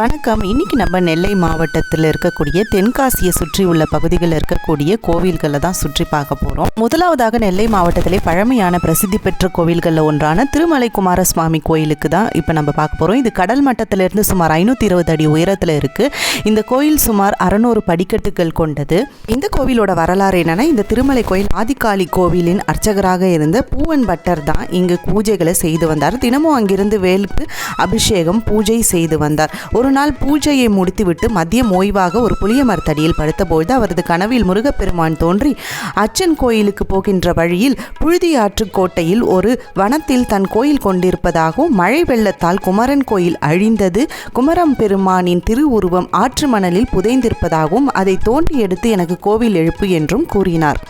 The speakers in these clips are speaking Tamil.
வணக்கம். இன்னைக்கு நம்ம நெல்லை மாவட்டத்தில் இருக்கக்கூடிய தென்காசியை சுற்றி உள்ள பகுதிகளில் இருக்கக்கூடிய கோவில்களை தான் சுற்றி பார்க்க போகிறோம் முதலாவதாக நெல்லை மாவட்டத்திலே பழமையான பிரசித்தி பெற்ற கோவில்களில் ஒன்றான திருமலை குமாரசுவாமி கோயிலுக்கு தான் இப்போ நம்ம பார்க்க போகிறோம் இது கடல் மட்டத்திலிருந்து சுமார் ஐநூற்றி இருபது அடி உயரத்தில் இருக்குது இந்த கோயில் சுமார் அறநூறு படிக்கட்டுகள் கொண்டது. இந்த கோவிலோட வரலாறு என்னென்னா இந்த திருமலை கோயில் ஆதிகாளி கோவிலின் அர்ச்சகராக இருந்த பூவன் பட்டர் தான் இங்கு பூஜைகளை செய்து வந்தார். தினமும் அங்கிருந்து வேலுக்கு அபிஷேகம் பூஜை செய்து வந்தார். ஒரு நாள் பூஜையை முடித்துவிட்டு மதியம் ஓய்வாக ஒரு புளிய மரத்தடியில் படுத்தபோது அவரது கனவில் முருகப்பெருமான் தோன்றி அச்சன் கோயிலுக்கு போகின்ற வழியில் புழுதியாற்று கோட்டையில் ஒரு வனத்தில் தன் கோயில் கொண்டிருப்பதாகவும் மழை வெள்ளத்தால் குமரன் கோயில் அழிந்தது குமரம் பெருமானின் திருவுருவம் ஆற்று மணலில் புதைந்திருப்பதாகவும் அதை தோண்டி எடுத்து எனக்கு கோவில் எழுப்பு என்றும் கூறினார்.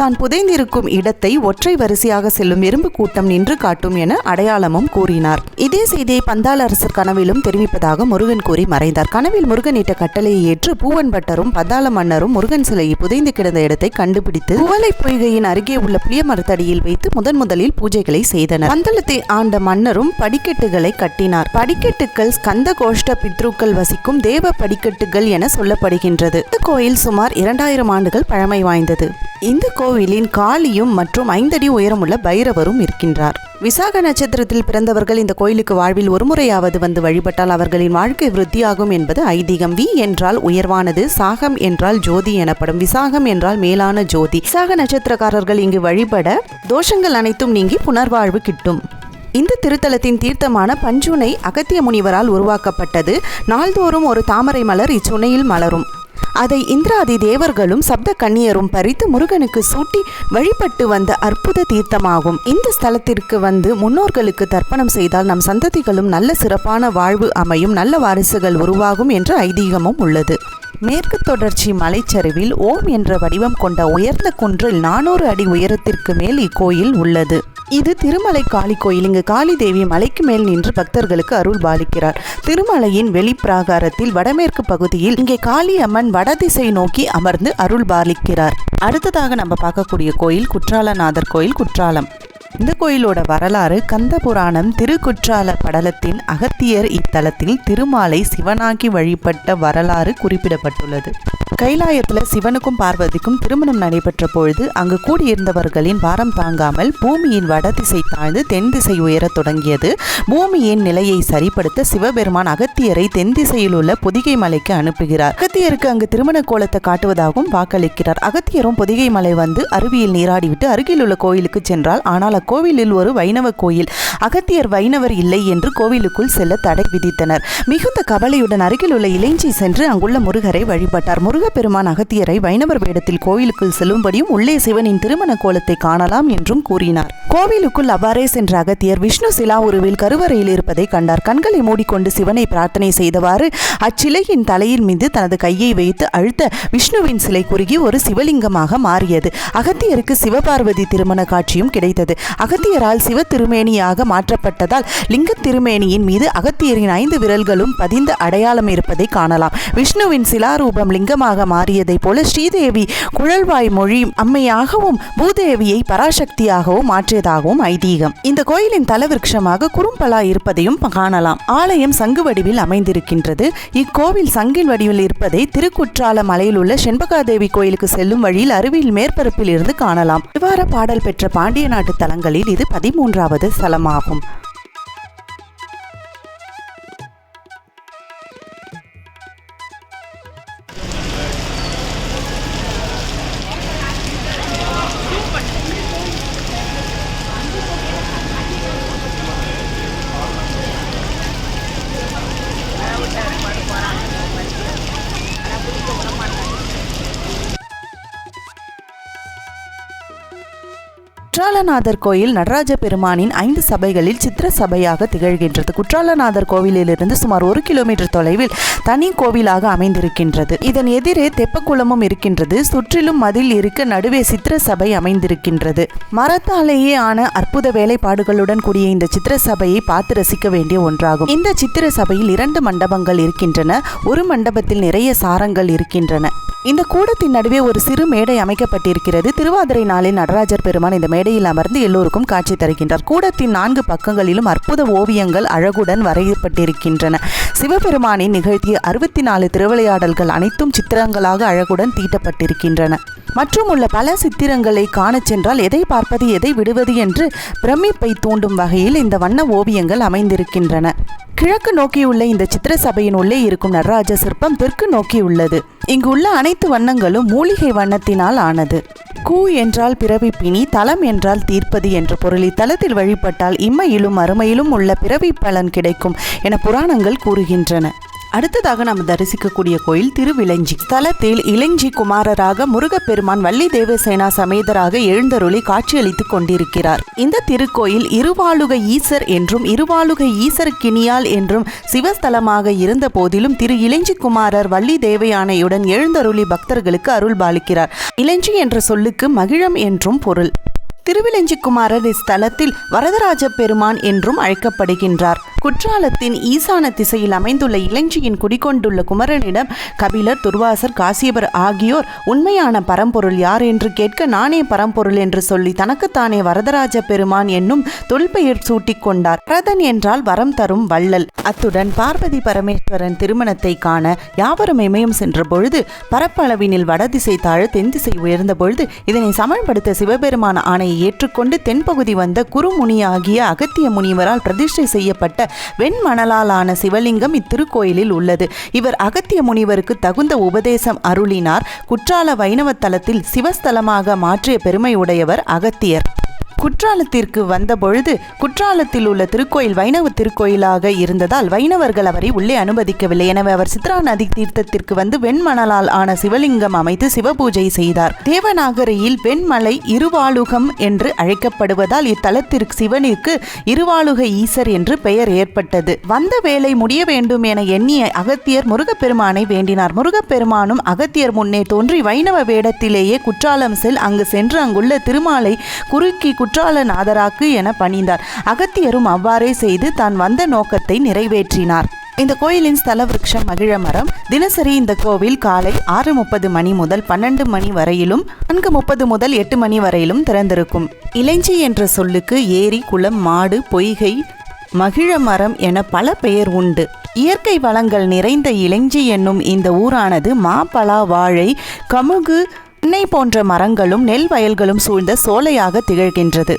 தான் புதைந்திருக்கும் இடத்தை ஒற்றை வரிசையாக செல்லும் எறும்பு கூட்டம் நின்று காட்டும் என அடையாளமும் கூறினார். இதே செய்தியை பந்தாள அரசர் கனவிலும் தெரிவிப்பதாக முருகன் கூறி மறைந்தார். கனவில் முருகன் இட்ட கட்டளையை ஏற்று பூவன் பட்டரும் பந்தாள மன்னரும் முருகன் சிலையை புதைந்து கிடந்த இடத்தை கண்டுபிடித்து குவலை பொய்கையின் அருகே உள்ள புளிய மரத்தடியில் வைத்து முதன் முதலில் பூஜைகளை செய்தனர். பந்தளத்தை ஆண்ட மன்னரும் படிக்கட்டுகளை கட்டினார். படிக்கட்டுகள் ஸ்கந்த கோஷ்ட பித்ருக்கள் வசிக்கும் தேவ படிக்கட்டுகள் என சொல்லப்படுகின்றது. இந்த கோயில் சுமார் இரண்டாயிரம் ஆண்டுகள் பழமை வாய்ந்தது. இந்த கோவிலின் காளியும் மற்றும் ஐந்தடி உயரமுள்ள பைரவரும் இருக்கின்றார். விசாக நட்சத்திரத்தில் பிறந்தவர்கள் இந்த கோயிலுக்கு வாழ்வில் ஒருமுறையாவது வந்து வழிபட்டால் அவர்களின் வாழ்க்கை விருத்தியாகும் என்பது ஐதீகம். வி என்றால் உயர்வானது சாகம் என்றால் ஜோதி எனப்படும் விசாகம் என்றால் மேலான ஜோதி. விசாக நட்சத்திரக்காரர்கள் இங்கு வழிபட தோஷங்கள் அனைத்தும் நீங்கி புனர்வாழ்வு கிட்டும். இந்த திருத்தலத்தின் தீர்த்தமான பஞ்சுனை அகத்திய முனிவரால் உருவாக்கப்பட்டது. நாள்தோறும் ஒரு தாமரை மலர் இச்சுனையில் மலரும். அதை இந்திராதி தேவர்களும் சப்த கண்ணியரும் பறித்து முருகனுக்கு சூட்டி வழிபட்டு வந்த அற்புத தீர்த்தமாகும். இந்த ஸ்தலத்திற்கு வந்து முன்னோர்களுக்கு தர்ப்பணம் செய்தால் நம் சந்ததிகளும் நல்ல சிறப்பான வாழ்வு அமையும் நல்ல வாரிசுகள் உருவாகும் என்ற ஐதீகமும் உள்ளது. மேற்கு தொடர்ச்சி மலைச்சரிவில் ஓம் என்ற வடிவம் கொண்ட உயர்ந்த குன்றில் நானூறு அடி உயரத்திற்கு மேல் இக்கோயில் உள்ளது. இது திருமலை காளி கோயில் இங்கு காளி தேவி மலைக்கு மேல் நின்று பக்தர்களுக்கு அருள் பாலிக்கிறார். திருமலையின் வெளிப்பிராகாரத்தில் வடமேற்கு பகுதியில் இங்கே காளி அம்மன் வடதிசை நோக்கி அமர்ந்து அருள் பாலிக்கிறார். அடுத்ததாக நம்ம பார்க்கக்கூடிய கோயில் குற்றாலநாதர் கோயில் குற்றாலம். இந்த கோயிலோட வரலாறு கந்த புராணம் திருக்குற்றால படலத்தின் அகத்தியர் இத்தலத்தில் திருமாலை சிவனாகி வழிபட்ட வரலாறு குறிப்பிடப்பட்டுள்ளது. கைலாயத்தில் சிவனுக்கும் பார்வதிக்கும் திருமணம் நடைபெற்ற பொழுது அங்கு கூடியிருந்தவர்களின் பாரம் தாங்காமல் பூமியின் வடதிசை தாழ்ந்து தென் திசை உயரத் தொடங்கியது. பூமியின் நிலையை சரிப்படுத்த சிவபெருமான் அகத்தியரை தென் திசையில் உள்ள பொதிகை மலைக்கு அனுப்புகிறார். அகத்தியருக்கு அங்கு திருமண கோலத்தை காட்டுவதாகவும் வாக்களிக்கிறார். அகத்தியரும் பொதிகை மலை வந்து அருவியில் நீராடிவிட்டு அருகில் உள்ள கோயிலுக்கு சென்றால் ஆனால் அக்கோவிலில் ஒரு வைணவ கோயில். அகத்தியர் வைணவர் இல்லை என்று கோவிலுக்குள் செல்ல தடை விதித்தனர். மிகுந்த கவலையுடன் அருகில் உள்ள இளைஞ்சி சென்று அங்குள்ள முருகரை வழிபட்டார். முருகப்பெருமான் அகத்தியரை வைணவர் வேடத்தில் கோவிலுக்குள் செல்லும்படியும் உள்ளே சிவனின் திருமண கோலத்தை காணலாம் என்றும் கூறினார். கோவிலுக்குள் அவ்வாறே சென்ற அகத்தியர் விஷ்ணு சிலா உருவில் கருவறையில் இருப்பதை கண்டார். கண்களை மூடிக்கொண்டு சிவனை பிரார்த்தனை செய்தவாறு அச்சிலையின் தலையின் மீது தனது கையை வைத்து அழுத்த விஷ்ணுவின் சிலை குறுகி ஒரு சிவலிங்கமாக மாறியது. அகத்தியருக்கு சிவபார்வதி திருமண காட்சியும் கிடைத்தது. அகத்தியரால் சிவ திருமேனியாக மாற்றப்பட்டதால் லிங்க திருமேனியின் மீது அகத்தியரின் ஐந்து விரல்களும் பதிந்த அடையாளம் இருப்பதை காணலாம். விஷ்ணுவின் சிலாரூபம் லிங்கமாக மாறியதைப் போல ஸ்ரீதேவி குழல்வாய் மொழி அம்மையாகவும் பூதேவியை பராசக்தியாகவும் மாற்றியதாகவும் ஐதீகம். இந்த கோயிலின் தலவிருட்சமாக குறும்பலா இருப்பதையும் காணலாம். ஆலயம் சங்கு வடிவில் அமைந்திருக்கின்றது. இக்கோவில் சங்கின் வடிவில் இருப்பதை திருக்குற்றால மலையில் உள்ள செண்பகாதேவி கோயிலுக்கு செல்லும் வழியில் அருவியில் மேற்பரப்பில் இருந்து காணலாம். இவ்வாறு பாடல் பெற்ற பாண்டிய நாட்டு தலங்களில் இது பதிமூன்றாவது ஸ்தலமாகும் குற்றாலநாதர் கோயில் நடராஜ பெருமானின் ஐந்து சபைகளில் சித்திர சபையாக திகழ்கின்றது. குற்றாலநாதர் கோவிலிலிருந்து சுமார் ஒரு கிலோமீட்டர் தொலைவில் தனி கோவிலாக அமைந்திருக்கின்றது. இதன் எதிரே தெப்பக்குளமும் இருக்கின்றது. சுற்றிலும் மதில் இருக்க நடுவே சித்திர சபை அமைந்திருக்கின்றது. மரத்தாலேயே ஆன அற்புத வேலைப்பாடுகளுடன் கூடிய இந்த சித்திர சபையை பார்த்து ரசிக்க வேண்டிய ஒன்றாகும். இந்த சித்திர சபையில் இரண்டு மண்டபங்கள் இருக்கின்றன. ஒரு மண்டபத்தில் நிறைய சாரங்கள் இருக்கின்றன. இந்த கூடத்தின் நடுவே ஒரு சிறு மேடை அமைக்கப்பட்டிருக்கிறது. திருவாதிரை நாளில் நடராஜர் பெருமான் இந்த மேடையில் அமர்ந்து எல்லோருக்கும் காட்சி தருகின்றார். கூடத்தின் நான்கு பக்கங்களிலும் அற்புத ஓவியங்கள் அழகுடன் வரையப்பட்டிருக்கின்றன. சிவபெருமானின் நிகழ்த்திய அறுபத்தி நாலு திருவிளையாடல்கள் அனைத்தும் சித்திரங்களாக அழகுடன் தீட்டப்பட்டிருக்கின்றன. மற்றும் உள்ள பல சித்திரங்களை காணச் சென்றால் எதை பார்ப்பது எதை விடுவது என்று பிரமிப்பை தூண்டும் வகையில் இந்த வண்ண ஓவியங்கள் அமைந்திருக்கின்றன. கிழக்கு நோக்கியுள்ள இந்த சித்திர சபையின் உள்ளே இருக்கும் நடராஜ சிற்பம் தெற்கு நோக்கி உள்ளது. இங்கு உள்ள அனைத்து வண்ணங்களும் மூலிகை வண்ணத்தினால் ஆனது. கூ என்றால் பிறவி பிணி தலம் என்றால் தீர்ப்பது என்ற பொருளை தலத்தில் வழிபட்டால் இம்மையிலும் அருமையிலும் உள்ள பிறவி பலன் கிடைக்கும் என புராணங்கள் கூறுகின்றன. அடுத்ததாக நாம் தரிசிக்கக்கூடிய கோயில் திருவிளஞ்சி. தலத்தில் இளஞ்சி குமாரராக முருகப்பெருமான் வள்ளி தேவசேனா சமேதராக எழுந்தருளி காட்சியளித்துக் கொண்டிருக்கிறார். இந்த திருக்கோயில் இருவாளுக ஈசர் என்றும் இருவாளுக ஈசர் கிணியால் என்றும் சிவஸ்தலமாக இருந்த போதிலும் திரு இளஞ்சி குமாரர் வள்ளி தேவயானையுடன் எழுந்தருளி பக்தர்களுக்கு அருள் பாலிக்கிறார் இளஞ்சி என்ற சொல்லுக்கு மகிழம் என்றும் பொருள். திருவிலஞ்சிக்குமாரர் இஸ்தலத்தில் வரதராஜ பெருமான் என்றும் அழைக்கப்படுகின்றார். குற்றாலத்தின் ஈசான திசையில் அமைந்துள்ள இளஞ்சியின் குடிகொண்டுள்ள குமரனிடம் கபிலர் துர்வாசர் காசியபர் ஆகியோர் உண்மையான பரம்பொருள் யார் என்று கேட்க நானே பரம்பொருள் என்று சொல்லி தனக்குத்தானே வரதராஜ பெருமான் என்னும் தொல்பெயர் சூட்டிக் கொண்டார். வரதன் என்றால் வரம் தரும் வள்ளல். அத்துடன் பார்வதி பரமேஸ்வரன் திருமணத்தை காண யாவரும் இமயம் சென்ற பொழுது பரப்பளவினில் வடதிசை தாழ தென் திசை உயர்ந்த பொழுது இதனை சமன்படுத்த சிவபெருமான ஆணையை ஏற்றுக்கொண்டு தென்பகுதி வந்த குருமுனியாகிய அகத்திய முனிவரால் பிரதிஷ்டை செய்யப்பட்ட வெண்மணலாலான சிவலிங்கம் இத்திருக்கோயிலில் உள்ளது. இவர் அகத்திய முனிவருக்கு தகுந்த உபதேசம் அருளினார். குற்றால வைணவ தலத்தில் சிவஸ்தலமாக மாற்றிய பெருமை உடையவர் அகத்தியர். குற்றாலத்திற்கு வந்தபொழுது குற்றாலத்தில் உள்ள திருக்கோயில் வைணவ திருக்கோயிலாக இருந்ததால் வைணவர்கள் அவரை உள்ளே அனுமதிக்கவில்லை. எனவே அவர் சித்ரா நதி தீர்த்தத்திற்கு வந்து வெண்மணலால் ஆன சிவலிங்கம் அமைத்து சிவபூஜை செய்தார். தேவநாகரியில் வெண்மலை இருவாளுகம் என்று அழைக்கப்படுவதால் இத்தலத்திற்கு சிவனிற்கு இருவாளுக ஈசர் என்று பெயர் ஏற்பட்டது. வந்த வேலை முடிய வேண்டும் என எண்ணிய அகத்தியர் முருகப்பெருமானை வேண்டினார். முருகப்பெருமானும் அகத்தியர் முன்னே தோன்றி வைணவ வேடத்திலேயே குற்றாலம் செல் அங்கு சென்று அங்குள்ள திருமாலை குறுக்கி குற்றாலநாதராக்கு என பணிந்தார். அகத்தியரும் அவ்வாறே செய்து தான் வந்த நோக்கத்தை நிறைவேற்றினார். இந்த கோயிலின் ஸ்தல விருட்சம் மகிழ மரம். தினசரி இந்த கோவில் காலை ஆறு முப்பது மணி முதல் பன்னெண்டு மணி வரையிலும் நான்கு முப்பது முதல் எட்டு மணி வரையிலும் திறந்திருக்கும். இளைஞ்சி என்ற சொல்லுக்கு ஏரி குளம் மாடு பொய்கை மகிழ மரம் என பல பெயர் உண்டு. இயற்கை வளங்கள் நிறைந்த இளைஞ்சி என்னும் இந்த ஊரானது மாப்பலா வாழை கமுகு தென்னை போன்ற மரங்களும் நெல் வயல்களும் சூழ்ந்த சோலையாக திகழ்கின்றது.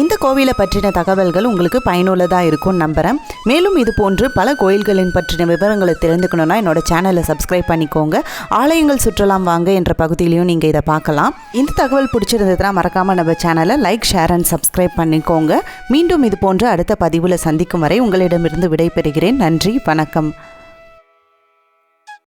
இந்த கோவிலை பற்றின தகவல்கள் உங்களுக்கு பயனுள்ளதாக இருக்கும் நம்புகிறேன் மேலும் இது போன்று பல கோயில்களின் பற்றின விவரங்களை தெரிந்துக்கணும்னா என்னோட சேனலை சப்ஸ்கிரைப் பண்ணிக்கோங்க. ஆலயங்கள் சுற்றலாம் வாங்க என்ற பகுதியிலையும் நீங்கள் இதை பார்க்கலாம். இந்த தகவல் பிடிச்சிருந்ததுன்னா மறக்காமல் நம்ம சேனலை லைக் ஷேர் அண்ட் சப்ஸ்கிரைப் பண்ணிக்கோங்க. மீண்டும் இது போன்று அடுத்த பதிவில் சந்திக்கும் வரை உங்களிடமிருந்து விடைபெறுகிறேன். நன்றி வணக்கம்.